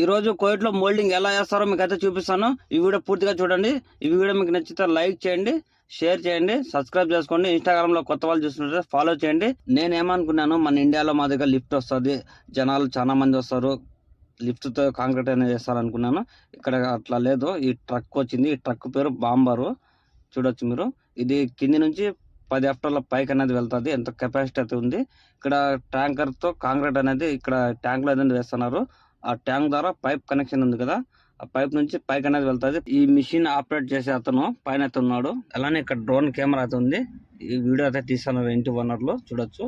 ఈరోజు కోయిట్లో మోల్డింగ్ ఎలా చేస్తారో మీకు అయితే చూపిస్తాను. ఈ వీడియో పూర్తిగా చూడండి. ఈ వీడియో మీకు నచ్చితే లైక్ చేయండి షేర్ చేయండి సబ్స్క్రైబ్ చేసుకోండి. ఇన్స్టాగ్రామ్లో కొత్త వాళ్ళు చూస్తుంటే ఫాలో చేయండి. నేను ఏమనుకున్నాను మన ఇండియాలో మా దగ్గర లిఫ్ట్ వస్తుంది. జనాలు చాలా మంది వస్తారు. లిఫ్ట్తో కాంక్రీట్ అనేది చేస్తారనుకున్నాను ఇక్కడ అట్లా లేదు. ఈ ట్రక్ వచ్చింది. ఈ ట్రక్ పేరు బాంబరు. చూడొచ్చు మీరు. ఇది కింది నుంచి పది ఎఫ్టర్ల పైకి అనేది వెళ్తుంది. ఎంత కెపాసిటీ అయితే ఉంది. ఇక్కడ ట్యాంకర్తో కాంక్రీట్ అనేది ఇక్కడ ట్యాంక్లో అనేది వేస్తున్నారు. ఆ ట్యాంక్ ద్వారా పైప్ కనెక్షన్ ఉంది కదా ఆ పైప్ నుంచి పైకి అనేది వెళ్తుంది. ఈ మిషన్ ఆపరేట్ చేసే అతను పైన అయితే ఉన్నాడు అలానే ఇక్కడ డ్రోన్ కెమెరా అయితే ఉంది. ఈ వీడియో అయితే తీస్తున్నారు ఇంటి ఓనర్లు చూడొచ్చు.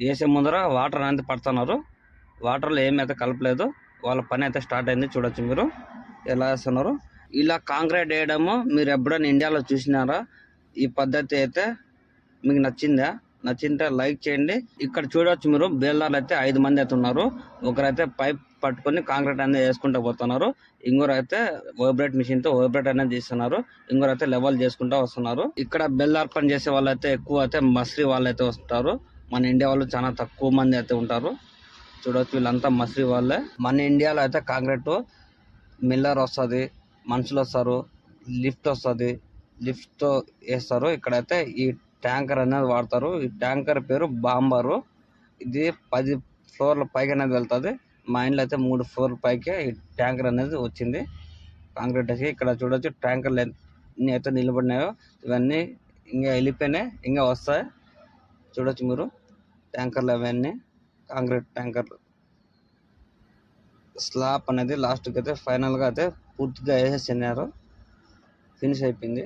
వేసే ముందర వాటర్ అనేది పడుతున్నారు. వాటర్లో ఏమి అయితే కలపలేదు. వాళ్ళ పని అయితే స్టార్ట్ అయింది చూడొచ్చు మీరు. ఎలా వేస్తున్నారు ఇలా కాంక్రీట్ వేయడము మీరు ఎప్పుడైనా ఇండియాలో చూసినారా? ఈ పద్ధతి అయితే మీకు నచ్చిందా? నచ్చింటే లైక్ చేయండి. ఇక్కడ చూడవచ్చు మీరు బేల్దార్లు అయితే ఐదు మంది అయితే ఉన్నారు. ఒకరైతే పైప్ పట్టుకొని కాంక్రీట్ అనేది వేసుకుంటూ పోతున్నారు. ఇంకొరు అయితే వైబ్రేట్ మిషన్తో వైబ్రేట్ అనేది చేస్తున్నారు. ఇంకొరు అయితే లెవెల్ చేసుకుంటూ వస్తున్నారు. ఇక్కడ బెల్దార్ పని చేసే వాళ్ళు అయితే ఎక్కువ అయితే మసరి వాళ్ళు అయితే వస్తారు. మన ఇండియా వాళ్ళు చాలా తక్కువ మంది అయితే ఉంటారు. చూడవచ్చు వీళ్ళంతా మస్రి వాళ్ళే. మన ఇండియాలో అయితే కాంక్రీట్ మిల్లర్ వస్తుంది మనుషులు వస్తారు లిఫ్ట్ వస్తుంది లిఫ్ట్తో వేస్తారు. ఇక్కడైతే ఈ ట్యాంకర్ అనేది వాడతారు. ఈ ట్యాంకర్ పేరు బాంబరు. ఇది పది ఫ్లోర్ల పైకి అనేది వెళ్తుంది. మా ఇంట్లో అయితే మూడు ఫ్లోర్ పైకే ఈ ట్యాంకర్ అనేది వచ్చింది. కాంక్రీట్ వేసి ఇక్కడ చూడొచ్చు ట్యాంకర్లు ఎన్ని అయితే నిలబడినాయో ఇవన్నీ ఇంకా వెళ్ళిపోయినాయి ఇంకా వస్తాయి. చూడొచ్చు మీరు ట్యాంకర్లు అవన్నీ కాంక్రీట్ ట్యాంకర్లు. స్లాబ్ అనేది లాస్ట్కి అయితే ఫైనల్గా అయితే పూర్తిగా వేసేసినారు. ఫినిష్ అయిపోయింది.